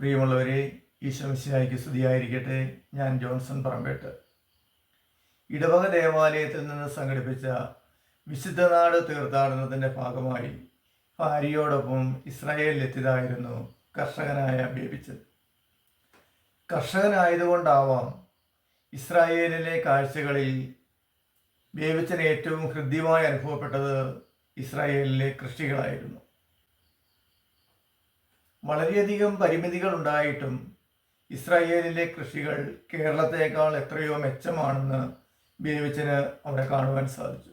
പ്രിയമുള്ളവരെ ഈശോമിശിഹായിക്ക് സ്തുതിയായിരിക്കട്ടെ. ഞാൻ ജോൺസൺ പറമ്പേട്ട്. ഇടവക ദേവാലയത്തിൽ നിന്ന് സംഘടിപ്പിച്ച വിശുദ്ധനാട് തീർത്ഥാടനത്തിന്റെ ഭാഗമായി ഭാര്യയോടൊപ്പം ഇസ്രായേലിലെത്തിയതായിരുന്നു കർഷകനായ ബേബിച്ചൻ കർഷകനായതുകൊണ്ടാവാം ഇസ്രായേലിലെ കാഴ്ചകളിൽ ബേബിച്ചൻ ഏറ്റവും ഹൃദ്യമായി അനുഭവപ്പെട്ടത് ഇസ്രായേലിലെ കൃഷികളായിരുന്നു. വളരെയധികം പരിമിതികൾ ഉണ്ടായിട്ടും ഇസ്രായേലിലെ കൃഷികൾ കേരളത്തേക്കാൾ എത്രയോ മെച്ചമാണെന്ന് ബേബിച്ചന് അവിടെ കാണുവാൻ സാധിച്ചു.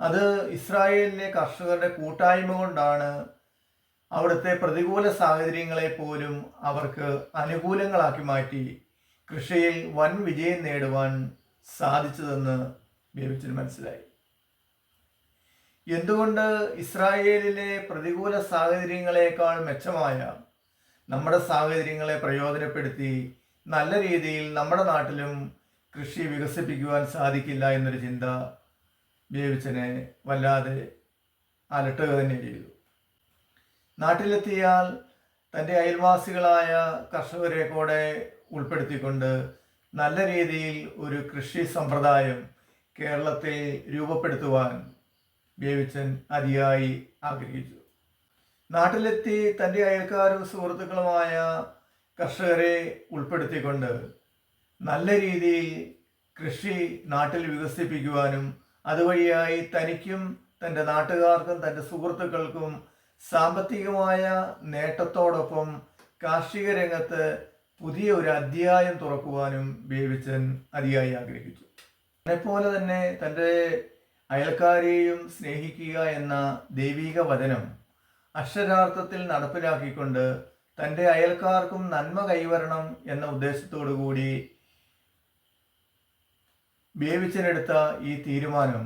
അത് ഇസ്രായേലിലെ കർഷകരുടെ കൂട്ടായ്മ കൊണ്ടാണ് അവിടുത്തെ പ്രതികൂല സാഹചര്യങ്ങളെ പോലും അവർക്ക് അനുകൂലങ്ങളാക്കി മാറ്റി കൃഷിയിൽ വൻ വിജയം നേടുവാൻ സാധിച്ചതെന്ന് ബേബിച്ചന് മനസ്സിലായി. എന്തുകൊണ്ട് ഇസ്രായേലിലെ പ്രതികൂല സാഹചര്യങ്ങളെക്കാൾ മെച്ചമായ നമ്മുടെ സാഹചര്യങ്ങളെ പ്രയോജനപ്പെടുത്തി നല്ല രീതിയിൽ നമ്മുടെ നാട്ടിലും കൃഷി വികസിപ്പിക്കുവാൻ സാധിക്കില്ല എന്നൊരു ചിന്ത ബേബിച്ചനെ വല്ലാതെ അലട്ടുക തന്നെ ചെയ്തു. നാട്ടിലെത്തിയാൽ തന്റെ അയൽവാസികളായ കർഷകരെ കൂടെ ഉൾപ്പെടുത്തിക്കൊണ്ട് നല്ല രീതിയിൽ ഒരു കൃഷി സമ്പ്രദായം കേരളത്തിൽ രൂപപ്പെടുത്തുവാൻ ബേബിച്ചൻ അതിയായി ആഗ്രഹിച്ചു. നാട്ടിലെത്തി തന്റെ അയൽക്കാരും സുഹൃത്തുക്കളുമായ കർഷകരെ ഉൾപ്പെടുത്തിക്കൊണ്ട് നല്ല രീതിയിൽ കൃഷി നാട്ടിൽ വികസിപ്പിക്കുവാനും അതുവഴിയായി തനിക്കും തന്റെ നാട്ടുകാർക്കും തന്റെ സുഹൃത്തുക്കൾക്കും സാമ്പത്തികമായ നേട്ടത്തോടൊപ്പം കാർഷിക രംഗത്ത് പുതിയ ഒരു അധ്യായം തുറക്കുവാനും ബേബിച്ചൻ അതിയായി ആഗ്രഹിച്ചു. അതേപോലെ തന്നെ തന്റെ അയൽക്കാരെയും സ്നേഹിക്കുക എന്ന ദൈവീക വചനം അക്ഷരാർത്ഥത്തിൽ നടപ്പിലാക്കിക്കൊണ്ട് തന്റെ അയൽക്കാർക്കും നന്മ കൈവരണം എന്ന ഉദ്ദേശത്തോടു കൂടി ബേബിച്ചനെടുത്ത ഈ തീരുമാനം.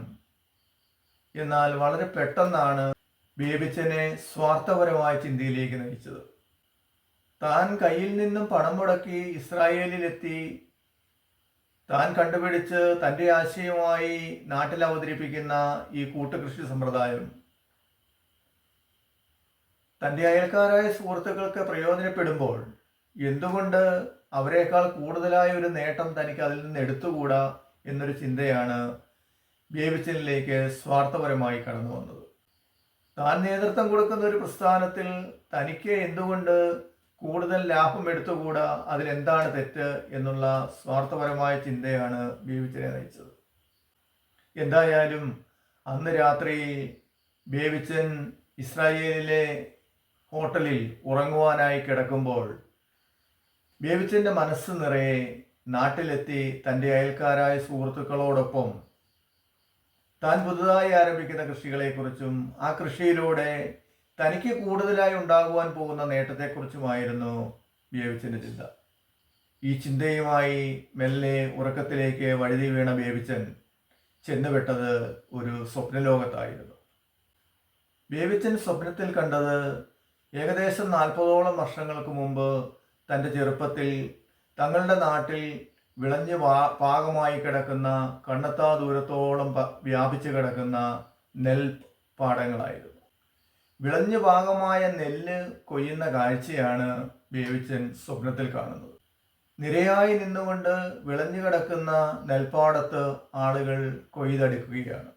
എന്നാൽ വളരെ പെട്ടെന്നാണ് ബേബിച്ചനെ സ്വാർത്ഥപരമായ ചിന്തയിലേക്ക് നയിച്ചത്. താൻ കയ്യിൽ നിന്നും പണം മുടക്കി ഇസ്രായേലിലെത്തി താൻ കണ്ടുപിടിച്ച് തന്റെ ആശയമായി നാട്ടിൽ അവതരിപ്പിക്കുന്ന ഈ കൂട്ടുകൃഷി സമ്പ്രദായം തന്റെ അയൽക്കാരായ സുഹൃത്തുക്കൾക്ക് പ്രയോജനപ്പെടുമ്പോൾ എന്തുകൊണ്ട് അവരെക്കാൾ കൂടുതലായ ഒരു നേട്ടം തനിക്ക് അതിൽ നിന്ന് എടുത്തുകൂടാ എന്നൊരു ചിന്തയാണ് ബേബിച്ചനിലേക്ക് സ്വാർത്ഥപരമായി കടന്നു വന്നത്. താൻ നേതൃത്വം കൊടുക്കുന്ന ഒരു പ്രസ്ഥാനത്തിൽ തനിക്ക് എന്തുകൊണ്ട് കൂടുതൽ ലാഭം എടുത്തുകൂടാ? അതിലെന്താണ് തെറ്റ് എന്നുള്ള സ്വാർത്ഥപരമായ ചിന്തയാണ് ബേബിച്ചനെ നയിച്ചത്. എന്തായാലും അന്ന് രാത്രി ബേബിച്ചൻ ഇസ്രായേലിലെ ഹോട്ടലിൽ ഉറങ്ങുവാനായി കിടക്കുമ്പോൾ ബേബിച്ചന്റെ മനസ്സ് നിറയെ നാട്ടിലെത്തി തന്റെ അയൽക്കാരായ സുഹൃത്തുക്കളോടൊപ്പം താൻ പുതുതായി ആരംഭിക്കുന്ന കൃഷികളെക്കുറിച്ചും ആ കൃഷിയിലൂടെ തനിക്ക് കൂടുതലായി ഉണ്ടാകുവാൻ പോകുന്ന നേട്ടത്തെക്കുറിച്ചുമായിരുന്നു ബേബിച്ചന്റെ ചിന്ത. ഈ ചിന്തയുമായി മെല്ലെ ഉറക്കത്തിലേക്ക് വഴുതി വീണ ബേബിച്ചൻ ചെന്നുപെട്ടത് ഒരു സ്വപ്നലോകത്തായിരുന്നു. ബേബിച്ചൻ സ്വപ്നത്തിൽ കണ്ടത് ഏകദേശം നാൽപ്പതോളം വർഷങ്ങൾക്ക് മുമ്പ് തന്റെ ചെറുപ്പത്തിൽ തങ്ങളുടെ നാട്ടിൽ വിളഞ്ഞ് പാ പാകമായി കിടക്കുന്ന കണ്ണെത്താ ദൂരത്തോളം വ്യാപിച്ചു കിടക്കുന്ന നെൽ പാടങ്ങളായിരുന്നു വിളഞ്ഞു ഭാഗമായ നെല്ല് കൊയ്യുന്ന കാഴ്ചയാണ് ബേവിച്ചൻ സ്വപ്നത്തിൽ കാണുന്നത്. നിരയായി നിന്നുകൊണ്ട് വിളഞ്ഞു കിടക്കുന്ന നെൽപ്പാടത്ത് ആളുകൾ കൊയ്തെടുക്കുകയാണ്.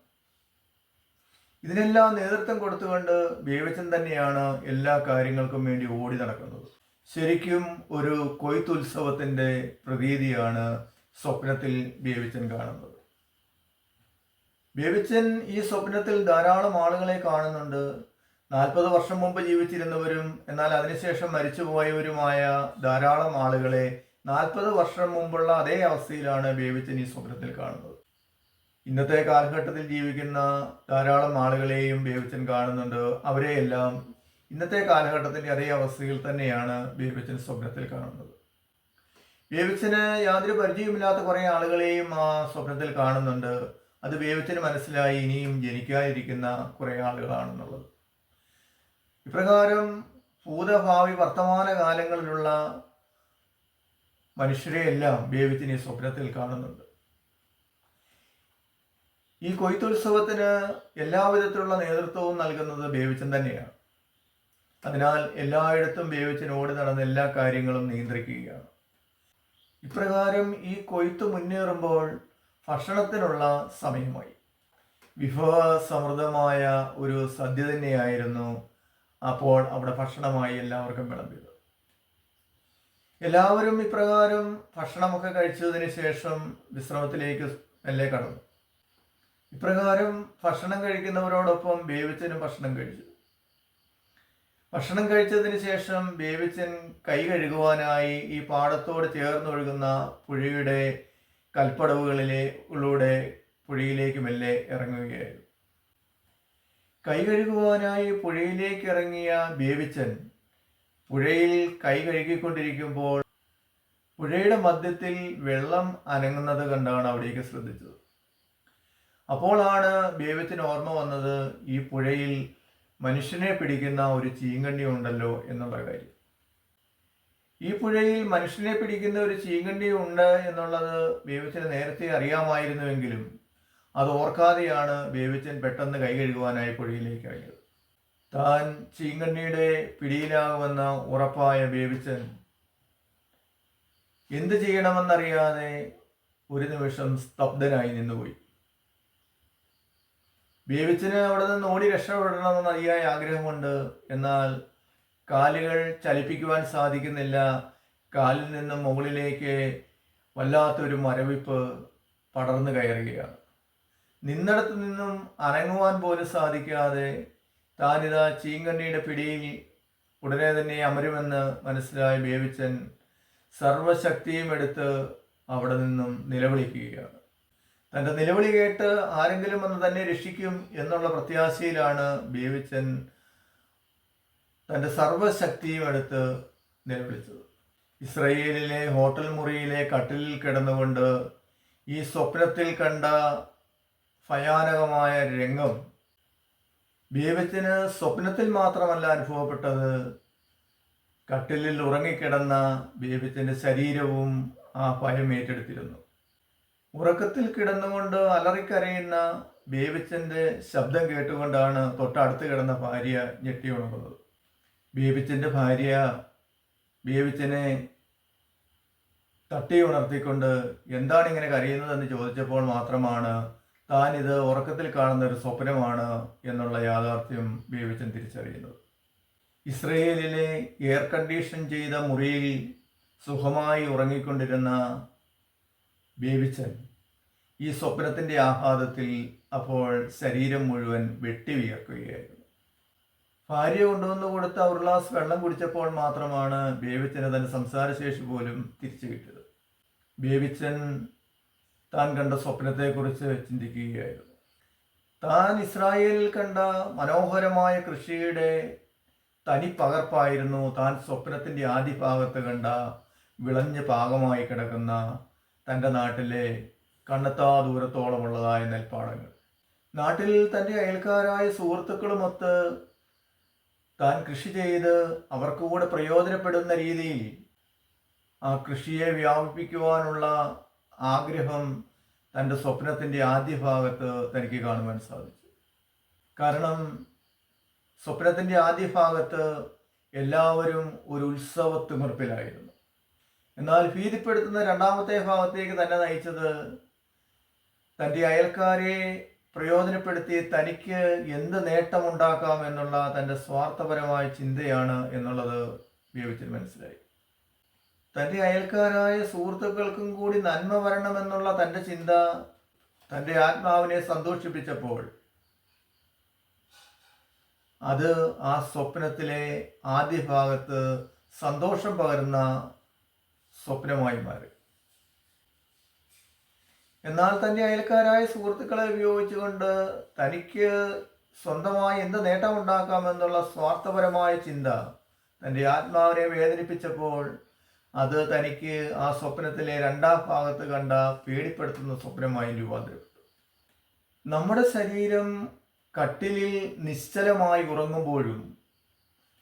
ഇതിനെല്ലാം നേതൃത്വം കൊടുത്തുകൊണ്ട് ബേവിച്ചൻ തന്നെയാണ് എല്ലാ കാര്യങ്ങൾക്കും വേണ്ടി ഓടി നടക്കുന്നത്. ശരിക്കും ഒരു കൊയ്ത്തുത്സവത്തിന്റെ പ്രതീതിയാണ് സ്വപ്നത്തിൽ ബേവിച്ചൻ കാണുന്നത്. ബേബിച്ചൻ ഈ സ്വപ്നത്തിൽ ധാരാളം ആളുകളെ കാണുന്നുണ്ട്. നാൽപ്പത് വർഷം മുമ്പ് ജീവിച്ചിരുന്നവരും എന്നാൽ അതിനുശേഷം മരിച്ചുപോയവരുമായ ധാരാളം ആളുകളെ നാൽപ്പത് വർഷം മുമ്പുള്ള അതേ അവസ്ഥയിലാണ് ബേബിച്ചൻ ഈ സ്വപ്നത്തിൽ കാണുന്നത്. ഇന്നത്തെ കാലഘട്ടത്തിൽ ജീവിക്കുന്ന ധാരാളം ആളുകളെയും ബേബിച്ചൻ കാണുന്നുണ്ട്. അവരെയെല്ലാം ഇന്നത്തെ കാലഘട്ടത്തിന്റെ അതേ അവസ്ഥയിൽ തന്നെയാണ് ബേബിച്ചൻ സ്വപ്നത്തിൽ കാണുന്നത്. ബേബിച്ചന് യാതൊരു പരിചയമില്ലാത്ത കുറേ ആളുകളെയും ആ സ്വപ്നത്തിൽ കാണുന്നുണ്ട്. അത് ബേബിച്ചന് മനസ്സിലായി ഇനിയും ജനിക്കാതിരിക്കുന്ന കുറേ ആളുകളാണെന്നുള്ളത്. ഇപ്രകാരം ഭൂതഭാവി വർത്തമാന കാലങ്ങളിലുള്ള മനുഷ്യരെയെല്ലാം ഈ സ്വപ്നത്തിൽ കാണുന്നുണ്ട്. ഈ കൊയ്ത്തുത്സവത്തിന് എല്ലാവിധത്തിലുള്ള നേതൃത്വവും നൽകുന്നത് ബേവിച്ചൻ തന്നെയാണ്. അതിനാൽ എല്ലായിടത്തും ബേവിച്ചനോട് നടന്ന എല്ലാ കാര്യങ്ങളും നിയന്ത്രിക്കുകയാണ്. ഇപ്രകാരം ഈ കൊയ്ത്ത് മുന്നേറുമ്പോൾ ഭക്ഷണത്തിനുള്ള സമയമായി. വിഭവ സമൃദ്ധമായ ഒരു സദ്യ തന്നെയായിരുന്നു അപ്പോൾ അവിടെ ഭക്ഷണമായി എല്ലാവർക്കും വിളമ്പിയത് എല്ലാവരും ഇപ്രകാരം ഭക്ഷണമൊക്കെ കഴിച്ചതിന് ശേഷം വിശ്രമത്തിലേക്ക് മെല്ലെ കടന്നു. ഇപ്രകാരം ഭക്ഷണം കഴിക്കുന്നവരോടൊപ്പം ബേവിച്ചനും ഭക്ഷണം കഴിച്ചു. ഭക്ഷണം കഴിച്ചതിന് ശേഷം ബേവിച്ചൻ കൈ കഴുകുവാനായി ഈ പാടത്തോട് ചേർന്നൊഴുകുന്ന പുഴയുടെ കൽപ്പടവുകളിലെ ഉള്ളൂടെ പുഴയിലേക്ക് മെല്ലെ ഇറങ്ങുകയായിരുന്നു. കൈ കഴുകുവാനായി പുഴയിലേക്ക് ഇറങ്ങിയ ബേബിച്ചൻ പുഴയിൽ കൈ കഴുകിക്കൊണ്ടിരിക്കുമ്പോൾ പുഴയുടെ മധ്യത്തിൽ വെള്ളം അനങ്ങുന്നത് കണ്ടാണ് അവിടേക്ക് ശ്രദ്ധിച്ചത്. അപ്പോഴാണ് ബേബിച്ചന് ഓർമ്മ വന്നത് ഈ പുഴയിൽ മനുഷ്യനെ പിടിക്കുന്ന ഒരു ചീങ്കണ്ണി ഉണ്ടല്ലോ എന്നുള്ള കാര്യം. ഈ പുഴയിൽ മനുഷ്യനെ പിടിക്കുന്ന ഒരു ചീങ്കണ്ണി ഉണ്ട് എന്നുള്ളത് ബേബിച്ചന് നേരത്തെ അറിയാമായിരുന്നുവെങ്കിലും അത് ഓർക്കാതെയാണ് ബേബിച്ചൻ പെട്ടെന്ന് കൈ കഴുകുവാനായി പുഴയിലേക്ക് ഇറങ്ങിയത്. താൻ ചീങ്കണ്ണിയുടെ പിടിയിലാകുമെന്ന ഉറപ്പായ ബേബിച്ചൻ എന്ത് ചെയ്യണമെന്നറിയാതെ ഒരു നിമിഷം സ്തബ്ധനായി നിന്നുപോയി. ബേബിച്ചന് അവിടെ നിന്ന് ഓടി രക്ഷപ്പെടണമെന്ന് അതിയായ ആഗ്രഹമുണ്ട്. എന്നാൽ കാലുകൾ ചലിപ്പിക്കുവാൻ സാധിക്കുന്നില്ല. കാലിൽ നിന്നും മുകളിലേക്ക് വല്ലാത്തൊരു മരവിപ്പ് പടർന്നു കയറുകയാണ്. നിന്നിടത്ത് നിന്നും അനങ്ങുവാൻ പോലും സാധിക്കാതെ താനിതാ ചീങ്കണ്ണിയുടെ പിടിയിൽ ഉടനെ തന്നെ അമരുമെന്ന് മനസ്സിലായ ബേബിച്ചൻ സർവശക്തിയും എടുത്ത് അവിടെ നിന്നും നിലവിളിക്കുകയാണ്. തന്റെ നിലവിളി കേട്ട് ആരെങ്കിലും വന്ന് തന്നെ രക്ഷിക്കും എന്നുള്ള പ്രത്യാശയിലാണ് ബേബിച്ചൻ തന്റെ സർവശക്തിയും എടുത്ത് നിലവിളിച്ചത്. ഇസ്രയേലിലെ ഹോട്ടൽ മുറിയിലെ കട്ടിലിൽ കിടന്നുകൊണ്ട് ഈ സ്വപ്നത്തിൽ കണ്ട ഭയാനകമായ രംഗം. ബീവച്ചിന് സ്വപ്നത്തിൽ മാത്രമല്ല അനുഭവപ്പെട്ടത് കട്ടിലിൽ ഉറങ്ങിക്കിടന്ന ബീവച്ചിന്റെ ശരീരവും ആ ഭയം ഏറ്റെടുത്തിരുന്നു. ഉറക്കത്തിൽ കിടന്നുകൊണ്ട് അലറിക്കരയുന്ന ബേബിച്ചന്റെ ശബ്ദം കേട്ടുകൊണ്ടാണ് തൊട്ടടുത്ത് കിടന്ന ഭാര്യ ഞെട്ടി ഉണർന്നത്. ബേബിച്ചന്റെ ഭാര്യ ബേബിച്ചനെ തട്ടി ഉണർത്തിക്കൊണ്ട് എന്താണ് ഇങ്ങനെ കരയുന്നതെന്ന് ചോദിച്ചപ്പോൾ മാത്രമാണ് താൻ ഇത് ഉറക്കത്തിൽ കാണുന്ന ഒരു സ്വപ്നമാണ് എന്നുള്ള യാഥാർത്ഥ്യം ബേബിച്ചൻ തിരിച്ചറിയുന്നത്. ഇസ്രയേലിലെ എയർ കണ്ടീഷൻ ചെയ്ത മുറിയിൽ സുഖമായി ഉറങ്ങിക്കൊണ്ടിരുന്ന ബേബിച്ചൻ ഈ സ്വപ്നത്തിന്റെ ആഹ്ലാദത്തിൽ അപ്പോൾ ശരീരം മുഴുവൻ വെട്ടി വിയർക്കുകയായിരുന്നു ഭാര്യ കൊണ്ടുവന്ന് കൊടുത്ത ഒരു ഗ്ലാസ് വെള്ളം കുടിച്ചപ്പോൾ മാത്രമാണ് ബേബിച്ചന് തന്റെ സംസാരശേഷി പോലും തിരിച്ചു കിട്ടിയത്. ബേബിച്ചൻ താൻ കണ്ട സ്വപ്നത്തെക്കുറിച്ച് ചിന്തിക്കുകയായിരുന്നു. താൻ ഇസ്രായേലിൽ കണ്ട മനോഹരമായ കൃഷിയുടെ തനി പകർപ്പായിരുന്നു താൻ സ്വപ്നത്തിന്റെ ആദ്യ ഭാഗത്ത് കണ്ട വിളഞ്ഞ പാകമായി കിടക്കുന്ന തന്റെ നാട്ടിലെ കണ്ണെത്താ ദൂരത്തോളമുള്ളതായ നെൽപ്പാടങ്ങൾ. നാട്ടിൽ തന്റെ അയൽക്കാരായ സുഹൃത്തുക്കളുമൊത്ത് താൻ കൃഷി ചെയ്ത് അവർക്ക് കൂടെ പ്രയോജനപ്പെടുന്ന രീതിയിൽ ആ കൃഷിയെ വ്യാപിപ്പിക്കുവാനുള്ള ആഗ്രഹം തന്റെ സ്വപ്നത്തിന്റെ ആദ്യ ഭാഗത്ത് തനിക്ക് കാണുവാൻ സാധിച്ചു. കാരണം സ്വപ്നത്തിന്റെ ആദ്യ ഭാഗത്ത് എല്ലാവരും ഒരു ഉത്സവത്തിമിർപ്പിലായിരുന്നു എന്നാൽ ഭീതിപ്പെടുത്തുന്ന രണ്ടാമത്തെ ഭാഗത്തേക്ക് തന്നെ നയിച്ചത് തന്റെ അയൽക്കാരെ പ്രയോജനപ്പെടുത്തി തനിക്ക് എന്ത് നേട്ടമുണ്ടാക്കാം എന്നുള്ള തന്റെ സ്വാർത്ഥപരമായ ചിന്തയാണ് എന്നുള്ളത് ബേബിച്ചൻ മനസ്സിലായി. തന്റെ അയൽക്കാരായ സുഹൃത്തുക്കൾക്കും കൂടി നന്മ വരണമെന്നുള്ള തന്റെ ചിന്ത തന്റെ ആത്മാവിനെ സന്തോഷിപ്പിച്ചപ്പോൾ അത് ആ സ്വപ്നത്തിലെ ആദ്യ ഭാഗത്ത് സന്തോഷം പകരുന്ന സ്വപ്നമായി മാറി. എന്നാൽ തന്റെ അയൽക്കാരായ സുഹൃത്തുക്കളെ ഉപയോഗിച്ചുകൊണ്ട് തനിക്ക് സ്വന്തമായി എന്ത് നേട്ടമുണ്ടാക്കാമെന്നുള്ള സ്വാർത്ഥപരമായ ചിന്ത തന്റെ ആത്മാവിനെ വേദനിപ്പിച്ചപ്പോൾ അത് തനിക്ക് ആ സ്വപ്നത്തിലെ രണ്ടാം ഭാഗത്ത് കണ്ട പേടിപ്പെടുത്തുന്ന സ്വപ്നമായി രൂപാന്തരപ്പെട്ടു. നമ്മുടെ ശരീരം കട്ടിലിൽ നിശ്ചലമായി ഉറങ്ങുമ്പോഴും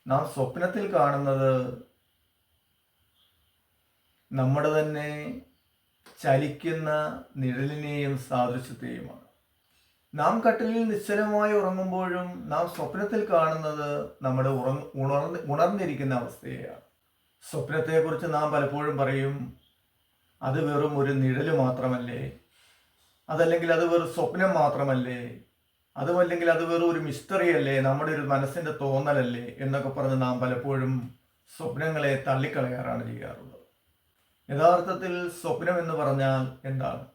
നാം സ്വപ്നത്തിൽ കാണുന്നത് നമ്മുടെ തന്നെ ചലിക്കുന്ന നിഴലിനെയും സാദൃശ്യത്തെയുമാണ്. നാം കട്ടിലിൽ നിശ്ചലമായി ഉറങ്ങുമ്പോഴും നാം സ്വപ്നത്തിൽ കാണുന്നത് നമ്മുടെ ഉറങ്ങ ഉണർന്ന് ഉണർന്നിരിക്കുന്ന അവസ്ഥയെയാണ്. സ്വപ്നത്തെക്കുറിച്ച് നാം പലപ്പോഴും പറയും അത് വെറും ഒരു നിഴൽ മാത്രമല്ലേ? അതല്ലെങ്കിൽ അത് വെറും സ്വപ്നം മാത്രമല്ലേ? അതുമല്ലെങ്കിൽ അത് വെറും ഒരു മിസ്റ്ററി അല്ലേ? നമ്മുടെ ഒരു മനസ്സിന്റെ തോന്നലല്ലേ? എന്നൊക്കെ പറഞ്ഞ് നാം പലപ്പോഴും സ്വപ്നങ്ങളെ തള്ളിക്കളയാറാണ് ചെയ്യാറുള്ളത്. യഥാർത്ഥത്തിൽ സ്വപ്നം എന്ന് പറഞ്ഞാൽ എന്താണ്?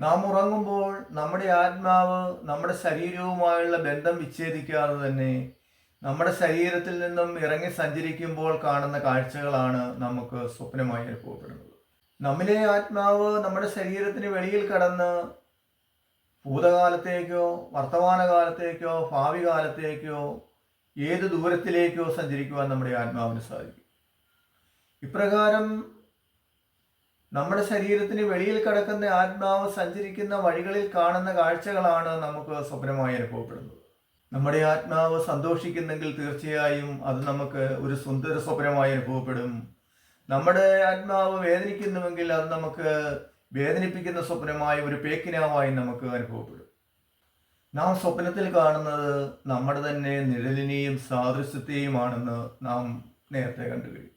നാം ഉറങ്ങുമ്പോൾ നമ്മുടെ ആത്മാവ് നമ്മുടെ ശരീരവുമായുള്ള ബന്ധം വിച്ഛേദിക്കാതെ തന്നെ നമ്മുടെ ശരീരത്തിൽ നിന്നും ഇറങ്ങി സഞ്ചരിക്കുമ്പോൾ കാണുന്ന കാഴ്ചകളാണ് നമുക്ക് സ്വപ്നമായി അനുഭവപ്പെടുന്നത്. നമ്മിലെ ആത്മാവ് നമ്മുടെ ശരീരത്തിന് വെളിയിൽ കടന്ന് ഭൂതകാലത്തേക്കോ വർത്തമാനകാലത്തേക്കോ ഭാവി കാലത്തേക്കോ ഏത് ദൂരത്തിലേക്കോ സഞ്ചരിക്കുവാൻ നമ്മുടെ ആത്മാവിന് സാധിക്കും. ഇപ്രകാരം നമ്മുടെ ശരീരത്തിന് വെളിയിൽ കിടക്കുന്ന ആത്മാവ് സഞ്ചരിക്കുന്ന വഴികളിൽ കാണുന്ന കാഴ്ചകളാണ് നമുക്ക് സ്വപ്നമായി അനുഭവപ്പെടുന്നത്. നമ്മുടെ ആത്മാവ് സന്തോഷിക്കുന്നെങ്കിൽ തീർച്ചയായും അത് നമുക്ക് ഒരു സുന്ദര സ്വപ്നമായി അനുഭവപ്പെടും. നമ്മുടെ ആത്മാവ് വേദനിക്കുന്നുവെങ്കിൽ അത് നമുക്ക് വേദനിപ്പിക്കുന്ന സ്വപ്നമായ ഒരു പേക്കിനാവായി നമുക്ക് അനുഭവപ്പെടും. നാം സ്വപ്നത്തിൽ കാണുന്നത് നമ്മുടെ തന്നെ നിഴലിനെയും സാദൃശ്യത്തെയുമാണെന്ന് നാം നേരത്തെ കണ്ടു കഴിഞ്ഞു.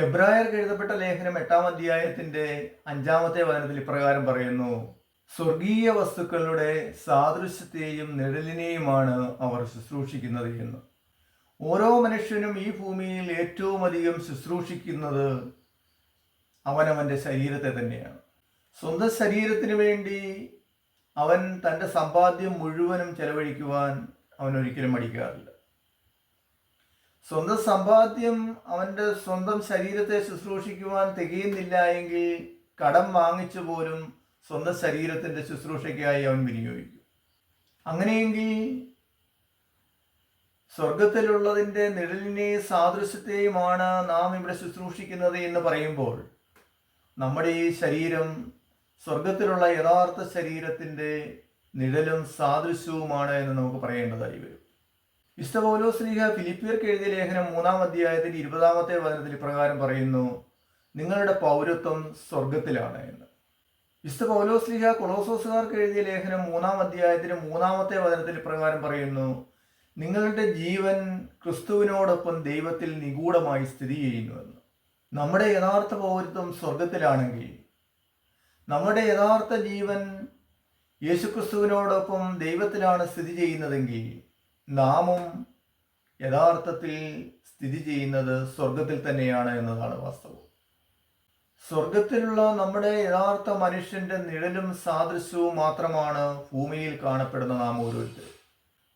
ഹെബ്രായർക്ക് എഴുതപ്പെട്ട ലേഖനം എട്ടാം അധ്യായത്തിന്റെ അഞ്ചാമത്തെ വചനത്തിൽ ഇപ്രകാരം പറയുന്നു സ്വർഗീയ വസ്തുക്കളുടെ സാദൃശ്യത്തെയും നിഴലിനെയുമാണ് അവർ ശുശ്രൂഷിക്കുന്നത് എന്ന് ഓരോ മനുഷ്യനും ഈ ഭൂമിയിൽ ഏറ്റവും അധികം ശുശ്രൂഷിക്കുന്നത് അവനവന്റെ ശരീരത്തെ തന്നെയാണ്. സ്വന്തം ശരീരത്തിന് വേണ്ടി അവൻ തന്റെ സമ്പാദ്യം മുഴുവനും ചെലവഴിക്കുവാൻ അവൻ ഒരിക്കലും മടിക്കാറില്ല. സ്വന്തം സമ്പാദ്യം അവന്റെ സ്വന്തം ശരീരത്തെ ശുശ്രൂഷിക്കുവാൻ തികയുന്നില്ല എങ്കിൽ കടം വാങ്ങിച്ചു പോലും സ്വന്തം ശരീരത്തിന്റെ ശുശ്രൂഷയ്ക്കായി അവൻ വിനിയോഗിക്കും. അങ്ങനെയെങ്കിൽ സ്വർഗത്തിലുള്ളതിന്റെ നിഴലിനെയും സാദൃശ്യത്തെയുമാണ് നാം ഇവിടെ ശുശ്രൂഷിക്കുന്നത് എന്ന് പറയുമ്പോൾ നമ്മുടെ ഈ ശരീരം സ്വർഗത്തിലുള്ള യഥാർത്ഥ ശരീരത്തിന്റെ നിഴലും സാദൃശ്യവുമാണ് എന്ന് നമുക്ക് പറയേണ്ടതായി വരും. ഇഷ്ടപൗലോ സ്ലീഹ ഫിലിപ്പിയർക്ക് എഴുതിയ ലേഖനം മൂന്നാം അധ്യായത്തിൽ ഇരുപതാമത്തെ വചനത്തിൽ ഇപ്രകാരം പറയുന്നു നിങ്ങളുടെ പൗരത്വം സ്വർഗത്തിലാണ് എന്ന്. വിശുദ്ധ പൗലോസ്ലിഹ കൊളോസോസുകാർക്ക് എഴുതിയ ലേഖനം മൂന്നാം അധ്യായത്തിന് മൂന്നാമത്തെ വചനത്തിൽ പ്രകാരം പറയുന്നു. നിങ്ങളുടെ ജീവൻ ക്രിസ്തുവിനോടൊപ്പം ദൈവത്തിൽ നിഗൂഢമായി സ്ഥിതി ചെയ്യുന്നുവെന്ന് നമ്മുടെ യഥാർത്ഥ പൗരത്വം സ്വർഗത്തിലാണെങ്കിൽ നമ്മുടെ യഥാർത്ഥ ജീവൻ യേശുക്രിസ്തുവിനോടൊപ്പം ദൈവത്തിലാണ് സ്ഥിതി ചെയ്യുന്നതെങ്കിൽ നാമും യഥാർത്ഥത്തിൽ സ്ഥിതി ചെയ്യുന്നത് സ്വർഗത്തിൽ തന്നെയാണ് എന്നതാണ് വാസ്തവം. സ്വർഗത്തിലുള്ള നമ്മുടെ യഥാർത്ഥ മനുഷ്യന്റെ നിഴലും സാദൃശ്യവും മാത്രമാണ് ഭൂമിയിൽ കാണപ്പെടുന്ന നാം ഓരോരുത്തരും.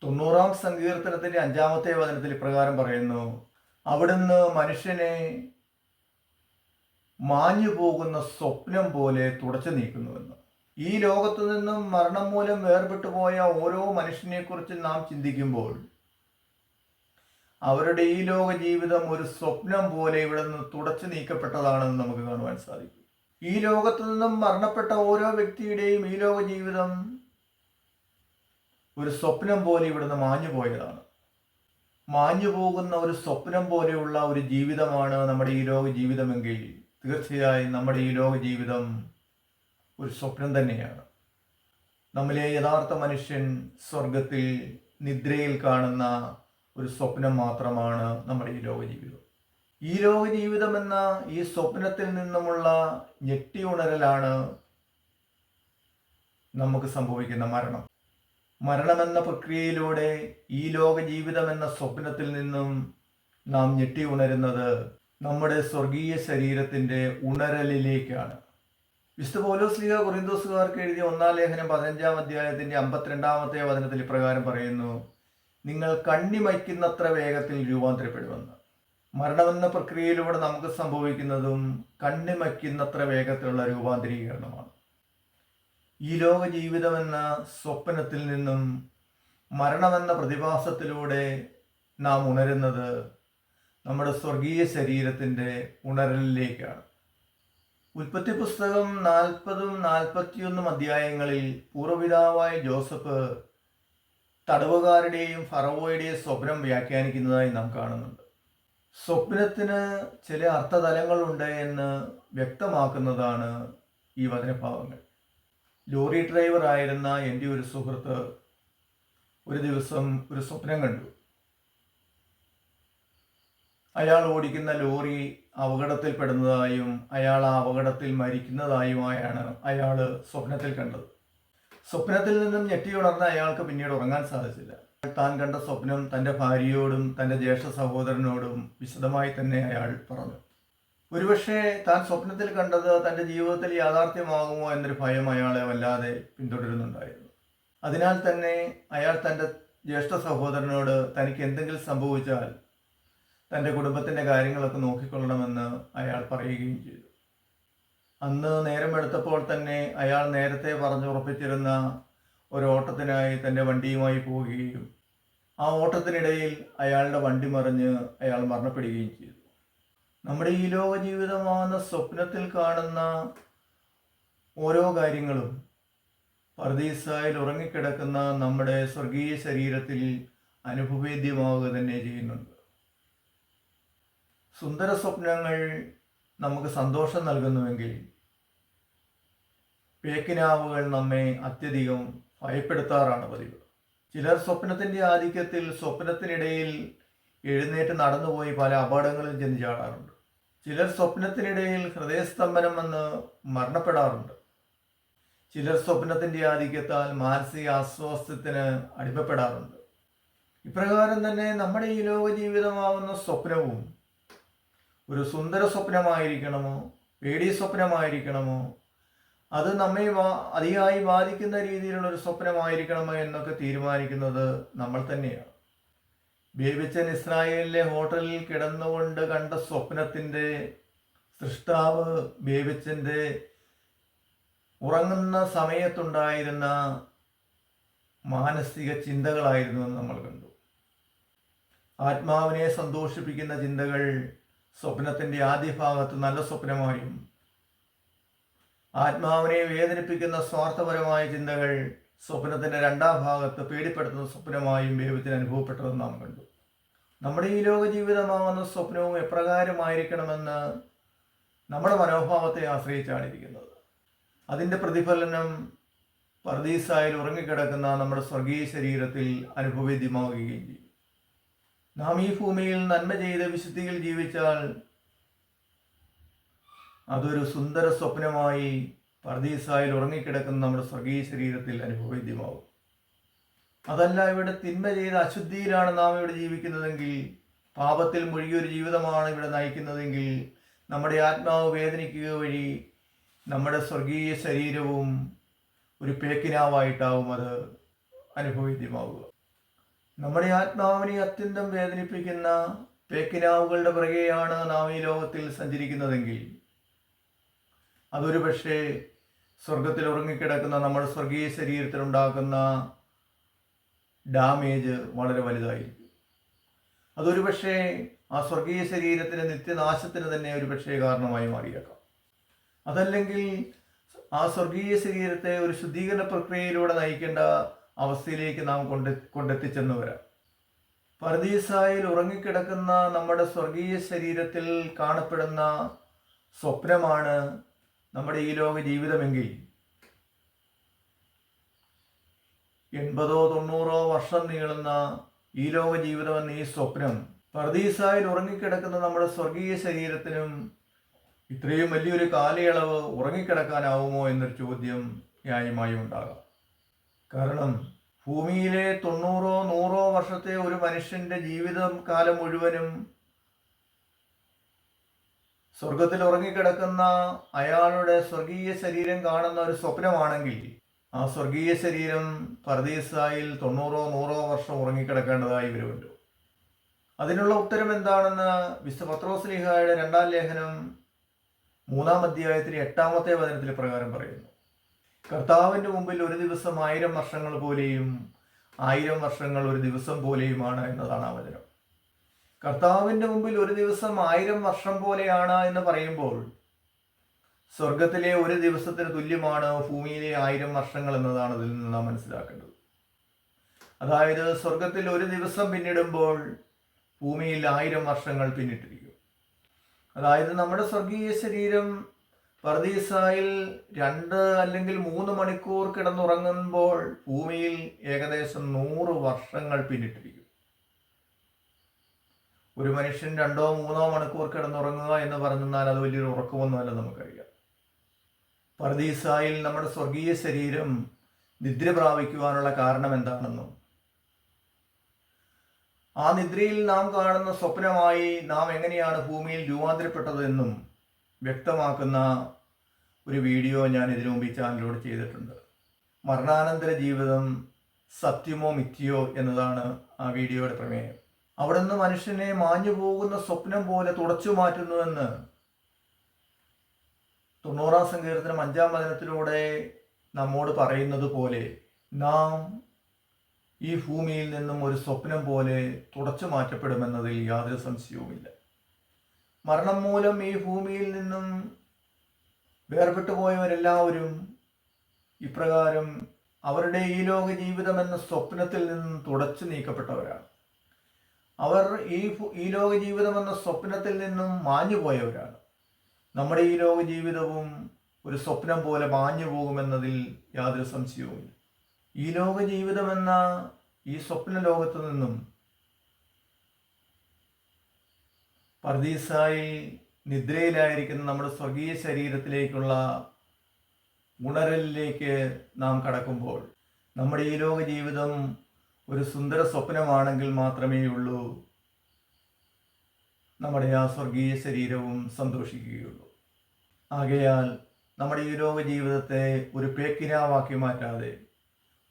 തൊണ്ണൂറാം സങ്കീർത്തനത്തിന്റെ അഞ്ചാമത്തെ വചനത്തിൽ ഇപ്രകാരം പറയുന്നു അവിടുന്ന് മനുഷ്യനെ മാഞ്ഞു പോകുന്ന സ്വപ്നം പോലെ തുടച്ചു നീക്കുന്നുവെന്ന്. ഈ ലോകത്തു നിന്നും മരണം മൂലം വേർപെട്ടു പോയ ഓരോ മനുഷ്യനെക്കുറിച്ച് നാം ചിന്തിക്കുമ്പോൾ അവരുടെ ഈ ലോക ജീവിതം ഒരു സ്വപ്നം പോലെ ഇവിടെ നിന്ന് തുടച്ചു നീക്കപ്പെട്ടതാണെന്ന് നമുക്ക് കാണുവാൻ സാധിക്കും. ഈ ലോകത്തു നിന്നും മരണപ്പെട്ട ഓരോ വ്യക്തിയുടെയും ഈ ലോക ജീവിതം ഒരു സ്വപ്നം പോലെ ഇവിടുന്ന് മാഞ്ഞു പോയതാണ്. മാഞ്ഞു പോകുന്ന ഒരു സ്വപ്നം പോലെയുള്ള ഒരു ജീവിതമാണ് നമ്മുടെ ഈ ലോക ജീവിതമെങ്കിൽ തീർച്ചയായും നമ്മുടെ ഈ ലോക ജീവിതം ഒരു സ്വപ്നം തന്നെയാണ്. നമ്മിലെ യഥാർത്ഥ മനുഷ്യൻ സ്വർഗത്തിൽ നിദ്രയിൽ കാണുന്ന ഒരു സ്വപ്നം മാത്രമാണ് നമ്മുടെ ഈ ലോക ജീവിതം ഈ ലോക ജീവിതം എന്ന ഈ സ്വപ്നത്തിൽ നിന്നുമുള്ള ഞെട്ടി ഉണരലാണ് നമുക്ക് സംഭവിക്കുന്ന മരണം. മരണമെന്ന പ്രക്രിയയിലൂടെ ഈ ലോക ജീവിതം എന്ന സ്വപ്നത്തിൽ നിന്നും നാം ഞെട്ടി ഉണരുന്നത് നമ്മുടെ സ്വർഗീയ ശരീരത്തിന്റെ ഉണരലിലേക്കാണ്. വിശുദ്ധ പൗലോസ്ലിഹ കുറിന്തോസുകാർക്ക് എഴുതിയ ഒന്നാം ലേഖനം പതിനഞ്ചാം അധ്യായത്തിന്റെ അമ്പത്തിരണ്ടാമത്തെ വചനത്തിൽ ഇപ്രകാരം പറയുന്നു നിങ്ങൾ കണ്ണിമയ്ക്കുന്നത്ര വേഗത്തിൽ രൂപാന്തരപ്പെടുമെന്ന്. മരണമെന്ന പ്രക്രിയയിലൂടെ നമുക്ക് സംഭവിക്കുന്നതും കണ്ണിമയ്ക്കുന്നത്ര വേഗത്തിലുള്ള രൂപാന്തരീകരണമാണ്. ഈ ലോക ജീവിതമെന്ന സ്വപ്നത്തിൽ നിന്നും മരണമെന്ന പ്രതിഭാസത്തിലൂടെ നാം ഉണരുന്നത് നമ്മുടെ സ്വർഗീയ ശരീരത്തിന്റെ ഉണരലിലേക്കാണ്. ഉൽപ്പത്തി പുസ്തകം നാൽപ്പതും നാൽപ്പത്തിയൊന്നും അധ്യായങ്ങളിൽ പൂർവപിതാവായ ജോസഫ് തടവുകാരുടെയും ഫറവോയുടെയും സ്വപ്നം വ്യാഖ്യാനിക്കുന്നതായി നാം കാണുന്നുണ്ട്. സ്വപ്നത്തിന് ചില അർത്ഥതലങ്ങളുണ്ട് എന്ന് വ്യക്തമാക്കുന്നതാണ് ഈ വചനഭാവങ്ങൾ. ലോറി ഡ്രൈവറായിരുന്ന എന്റെ ഒരു സുഹൃത്ത് ഒരു ദിവസം ഒരു സ്വപ്നം കണ്ടു. അയാൾ ഓടിക്കുന്ന ലോറി അപകടത്തിൽപ്പെടുന്നതായും അയാൾ ആ അപകടത്തിൽ മരിക്കുന്നതായുമായാണ് അയാൾ സ്വപ്നത്തിൽ കണ്ടത്. സ്വപ്നത്തിൽ നിന്നും ഞെട്ടിയുണർന്ന അയാൾക്ക് പിന്നീട് ഉറങ്ങാൻ സാധിച്ചില്ല. താൻ കണ്ട സ്വപ്നം തന്റെ ഭാര്യയോടും തന്റെ ജ്യേഷ്ഠ സഹോദരനോടും വിശദമായി തന്നെ അയാൾ പറഞ്ഞു. ഒരുപക്ഷെ താൻ സ്വപ്നത്തിൽ കണ്ടത് തന്റെ ജീവിതത്തിൽ യാഥാർത്ഥ്യമാകുമോ എന്നൊരു ഭയം അയാളെ വല്ലാതെ പിന്തുടരുന്നുണ്ടായിരുന്നു. അതിനാൽ തന്നെ അയാൾ തന്റെ ജ്യേഷ്ഠ സഹോദരനോട് തനിക്ക് എന്തെങ്കിലും സംഭവിച്ചാൽ തന്റെ കുടുംബത്തിന്റെ കാര്യങ്ങളൊക്കെ നോക്കിക്കൊള്ളണമെന്ന് അയാൾ പറയുകയും ചെയ്തു. അന്ന് നേരം എടുത്തപ്പോൾ തന്നെ അയാൾ നേരത്തെ പറഞ്ഞുറപ്പിച്ചിരുന്ന ഒരു ഓട്ടത്തിനായി തന്റെ വണ്ടിയുമായി പോവുകയും ആ ഓട്ടത്തിനിടയിൽ അയാളുടെ വണ്ടി മറിഞ്ഞ് അയാൾ മരണപ്പെടുകയും ചെയ്തു. നമ്മുടെ ഈ ലോക ജീവിതമാകുന്ന സ്വപ്നത്തിൽ കാണുന്ന ഓരോ കാര്യങ്ങളും പർദീസായിൽ ഉറങ്ങിക്കിടക്കുന്ന നമ്മുടെ സ്വർഗീയ ശരീരത്തിൽ അനുഭവേദ്യമാവുക തന്നെ ചെയ്യുന്നുണ്ട്. സുന്ദര സ്വപ്നങ്ങൾ നമുക്ക് സന്തോഷം നൽകുന്നുവെങ്കിൽ പേക്കിനാവുകൾ നമ്മെ അത്യധികം ഭയപ്പെടുത്താറാണ് പതിവ്. ചിലർ സ്വപ്നത്തിന്റെ ആധിക്യത്തിൽ സ്വപ്നത്തിനിടയിൽ എഴുന്നേറ്റ് നടന്നുപോയി പല അപകടങ്ങളും ചെന്ന് ചാടാറുണ്ട്. ചിലർ സ്വപ്നത്തിനിടയിൽ ഹൃദയസ്തംഭനം വന്ന് മരണപ്പെടാറുണ്ട്. ചിലർ സ്വപ്നത്തിന്റെ ആധിക്യത്താൽ മാനസിക അസ്വാസ്ഥ്യത്തിന് അടിമപ്പെടാറുണ്ട്. ഇപ്രകാരം തന്നെ നമ്മുടെ ഈ ലോക ജീവിതമാവുന്ന സ്വപ്നവും ഒരു സുന്ദര സ്വപ്നമായിരിക്കണമോ? പേടി സ്വപ്നമായിരിക്കണമോ? അത് നമ്മെ അതിയായി ബാധിക്കുന്ന രീതിയിലുള്ള ഒരു സ്വപ്നമായിരിക്കണമോ എന്നൊക്കെ തീരുമാനിക്കുന്നത് നമ്മൾ തന്നെയാണ്. ബേബിച്ചൻ ഇസ്രായേലിലെ ഹോട്ടലിൽ കിടന്നുകൊണ്ട് കണ്ട സ്വപ്നത്തിന്റെ സൃഷ്ടാവ് ബേബിച്ചന്റെ ഉറങ്ങുന്ന സമയത്തുണ്ടായിരുന്ന മാനസിക ചിന്തകളായിരുന്നു എന്ന് നമ്മൾ കണ്ടു. ആത്മാവിനെ സന്തോഷിപ്പിക്കുന്ന ചിന്തകൾ സ്വപ്നത്തിന്റെ ആദ്യ ഭാഗത്ത് നല്ല സ്വപ്നമായും ആത്മാവിനെ വേദനിപ്പിക്കുന്ന സ്വാർത്ഥപരമായ ചിന്തകൾ സ്വപ്നത്തിന്റെ രണ്ടാം ഭാഗത്ത് പേടിപ്പെടുത്തുന്ന സ്വപ്നമായും ദൈവത്തിന് അനുഭവപ്പെട്ടതെന്ന് നാം കണ്ടു. നമ്മുടെ ഈ ലോക ജീവിതമാകുന്ന സ്വപ്നവും എപ്രകാരമായിരിക്കണമെന്ന് നമ്മുടെ മനോഭാവത്തെ ആശ്രയിച്ചാണ് ഇരിക്കുന്നത്. അതിന്റെ പ്രതിഫലനം പർദീസായിൽ ഉറങ്ങിക്കിടക്കുന്ന നമ്മുടെ സ്വർഗീയ ശരീരത്തിൽ അനുഭവേദ്യമാവുകയും ചെയ്യും. നാം ഈ ഭൂമിയിൽ നന്മ ചെയ്ത് വിശുദ്ധിയിൽ ജീവിച്ചാൽ അതൊരു സുന്ദര സ്വപ്നമായി പർദീസായിൽ ഉറങ്ങിക്കിടക്കുന്ന നമ്മുടെ സ്വർഗീയ ശരീരത്തിൽ അനുഭവേദ്യമാവും അതല്ല ഇവിടെ തിന്മ ചെയ്ത അശുദ്ധിയിലാണ് നാം ഇവിടെ ജീവിക്കുന്നതെങ്കിൽ പാപത്തിൽ മുഴുകിയൊരു ജീവിതമാണ് ഇവിടെ നയിക്കുന്നതെങ്കിൽ നമ്മുടെ ആത്മാവ് വേദനിക്കുക വഴി നമ്മുടെ സ്വർഗീയ ശരീരവും ഒരു പേക്കിനാവായിട്ടാവും അത് അനുഭവേദ്യമാവുക നമ്മുടെ ആത്മാവിനെ അത്യന്തം വേദനിപ്പിക്കുന്ന പേക്കിനാവുകളുടെ പിറകെയാണ് നാം ഈ ലോകത്തിൽ സഞ്ചരിക്കുന്നതെങ്കിൽ അതൊരു പക്ഷേ സ്വർഗത്തിൽ ഉറങ്ങിക്കിടക്കുന്ന നമ്മുടെ സ്വർഗീയ ശരീരത്തിൽ ഉണ്ടാക്കുന്ന ഡാമേജ് വളരെ വലുതായിരിക്കും. അതൊരു പക്ഷേ ആ സ്വർഗീയ ശരീരത്തിന് നിത്യനാശത്തിന് തന്നെ ഒരു പക്ഷേ കാരണമായി മാറിയേക്കാം. അതല്ലെങ്കിൽ ആ സ്വർഗീയ ശരീരത്തെ ഒരു ശുദ്ധീകരണ പ്രക്രിയയിലൂടെ നയിക്കേണ്ട അവസ്ഥയിലേക്ക് നാം കൊണ്ട് കൊണ്ടെത്തിച്ചെന്ന് വരാം പരദീസായിൽ ഉറങ്ങിക്കിടക്കുന്ന നമ്മുടെ സ്വർഗീയ ശരീരത്തിൽ കാണപ്പെടുന്ന സ്വപ്നമാണ് നമ്മുടെ ഈ ലോക ജീവിതമെങ്കിൽ എൺപതോ തൊണ്ണൂറോ വർഷം നീളുന്ന ഈ ലോക ജീവിതം എന്ന ഈ സ്വപ്നം പർദീസായിൽ ഉറങ്ങിക്കിടക്കുന്ന നമ്മുടെ സ്വർഗീയ ശരീരത്തിനും ഇത്രയും വലിയൊരു കാലയളവ് ഉറങ്ങിക്കിടക്കാനാവുമോ എന്നൊരു ചോദ്യം ന്യായമായും ഉണ്ടാകാം. കാരണം ഭൂമിയിലെ തൊണ്ണൂറോ നൂറോ വർഷത്തെ ഒരു മനുഷ്യന്റെ ജീവിതം കാലം മുഴുവനും സ്വർഗത്തിൽ ഉറങ്ങിക്കിടക്കുന്ന അയാളുടെ സ്വർഗീയ ശരീരം കാണുന്ന ഒരു സ്വപ്നമാണെങ്കിൽ ആ സ്വർഗീയ ശരീരം പർദീസായിൽ തൊണ്ണൂറോ നൂറോ വർഷം ഉറങ്ങിക്കിടക്കേണ്ടതായി വരുമല്ലോ. അതിനുള്ള ഉത്തരം എന്താണെന്ന് വിശ്വ പത്രോസ്ലിഹായുടെ രണ്ടാം ലേഖനം മൂന്നാം അധ്യായത്തിലെ എട്ടാമത്തെ വചനത്തിൽ പ്രകാരം പറയുന്നു. കർത്താവിന്റെ മുമ്പിൽ ഒരു ദിവസം ആയിരം വർഷങ്ങൾ പോലെയും ആയിരം വർഷങ്ങൾ ഒരു ദിവസം പോലെയുമാണ് എന്നതാണ് ആ വചനം. കർത്താവിന്റെ മുമ്പിൽ ഒരു ദിവസം ആയിരം വർഷം പോലെയാണ് എന്ന് പറയുമ്പോൾ സ്വർഗത്തിലെ ഒരു ദിവസത്തിന് തുല്യമാണ് ഭൂമിയിലെ ആയിരം വർഷങ്ങൾ എന്നതാണ് ഇതിൽ നിന്ന് നാം മനസ്സിലാക്കേണ്ടത്. അതായത് സ്വർഗത്തിൽ ഒരു ദിവസം പിന്നിടുമ്പോൾ ഭൂമിയിൽ ആയിരം വർഷങ്ങൾ പിന്നിട്ടിരിക്കും. അതായത് നമ്മുടെ സ്വർഗീയ ശരീരം പർദീസായിൽ രണ്ട് അല്ലെങ്കിൽ മൂന്ന് മണിക്കൂർ കിടന്നുറങ്ങുമ്പോൾ ഭൂമിയിൽ ഏകദേശം നൂറ് വർഷങ്ങൾ പിന്നിട്ടിരിക്കും. ഒരു മനുഷ്യൻ രണ്ടോ മൂന്നോ മണിക്കൂർ കിടന്നുറങ്ങുക എന്ന് പറഞ്ഞാൽ അത് വലിയൊരു ഉറക്കമൊന്നുമല്ല നമുക്കറിയാം പർദീസായിൽ നമ്മുടെ സ്വർഗീയ ശരീരം നിദ്ര പ്രാപിക്കുവാനുള്ള കാരണം എന്താണെന്നും ആ നിദ്രയിൽ നാം കാണുന്ന സ്വപ്നമായി നാം എങ്ങനെയാണ് ഭൂമിയിൽ രൂപാന്തരപ്പെട്ടതെന്നും വ്യക്തമാക്കുന്ന ഒരു വീഡിയോ ഞാൻ ഇതിനു മുമ്പ് ഈ ചാനലിലൂടെ ചെയ്തിട്ടുണ്ട്. മരണാനന്തര ജീവിതം സത്യമോ മിഥ്യയോ എന്നതാണ് ആ വീഡിയോയുടെ പ്രമേയം. അവിടുന്ന് മനുഷ്യനെ മാഞ്ഞു പോകുന്ന സ്വപ്നം പോലെ തുടച്ചു മാറ്റുന്നുവെന്ന് തൊണ്ണൂറാം സങ്കീർത്തനം അഞ്ചാം വചനത്തിലൂടെ നമ്മോട് പറയുന്നത് പോലെ നാം ഈ ഭൂമിയിൽ നിന്നും ഒരു സ്വപ്നം പോലെ തുടച്ചു മാറ്റപ്പെടുമെന്നതിൽ യാതൊരു സംശയവുമില്ല. മരണം മൂലം ഈ ഭൂമിയിൽ നിന്നും വേർപെട്ടു പോയവരെല്ലാവരും ഇപ്രകാരം അവരുടെ ഈ ലോക ജീവിതം എന്ന സ്വപ്നത്തിൽ നിന്നും തുടച്ചു നീക്കപ്പെട്ടവരാണ്. അവർ ഈ ഈ ലോക ജീവിതം എന്ന സ്വപ്നത്തിൽ നിന്നും മാഞ്ഞു പോയവരാണ് നമ്മുടെ ഈ ലോക ജീവിതവും ഒരു സ്വപ്നം പോലെ മാഞ്ഞു പോകുമെന്നതിൽ യാതൊരു സംശയവുമില്ല. ഈ ലോക ജീവിതം എന്ന ഈ സ്വപ്ന ലോകത്തു നിന്നും പർദീസായി നിദ്രയിലായിരിക്കുന്ന നമ്മുടെ സ്വർഗീയ ശരീരത്തിലേക്കുള്ള ഉണരലിലേക്ക് നാം കടക്കുമ്പോൾ നമ്മുടെ ഈ ലോക ജീവിതം ഒരു സുന്ദര സ്വപ്നമാണെങ്കിൽ മാത്രമേ ഉള്ളൂ. നമ്മുടെ ആ സ്വർഗീയ ശരീരവും സന്തോഷിക്കുകയുള്ളൂ. ആകയാൽ നമ്മുടെ ഈ ലോക ജീവിതത്തെ ഒരു പേക്കിനാവാക്കി മാറ്റാതെ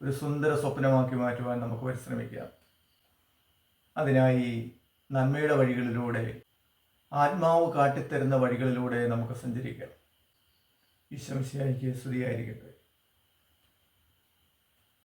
ഒരു സുന്ദര സ്വപ്നമാക്കി മാറ്റുവാൻ നമുക്ക് പരിശ്രമിക്കാം. അതിനായി നന്മയുടെ വഴികളിലൂടെ ആത്മാവ് കാട്ടിത്തരുന്ന വഴികളിലൂടെ നമുക്ക് സഞ്ചരിക്കാം. ഈശംശിയായിക്ക് സ്തുതിയായിരിക്കട്ടെ.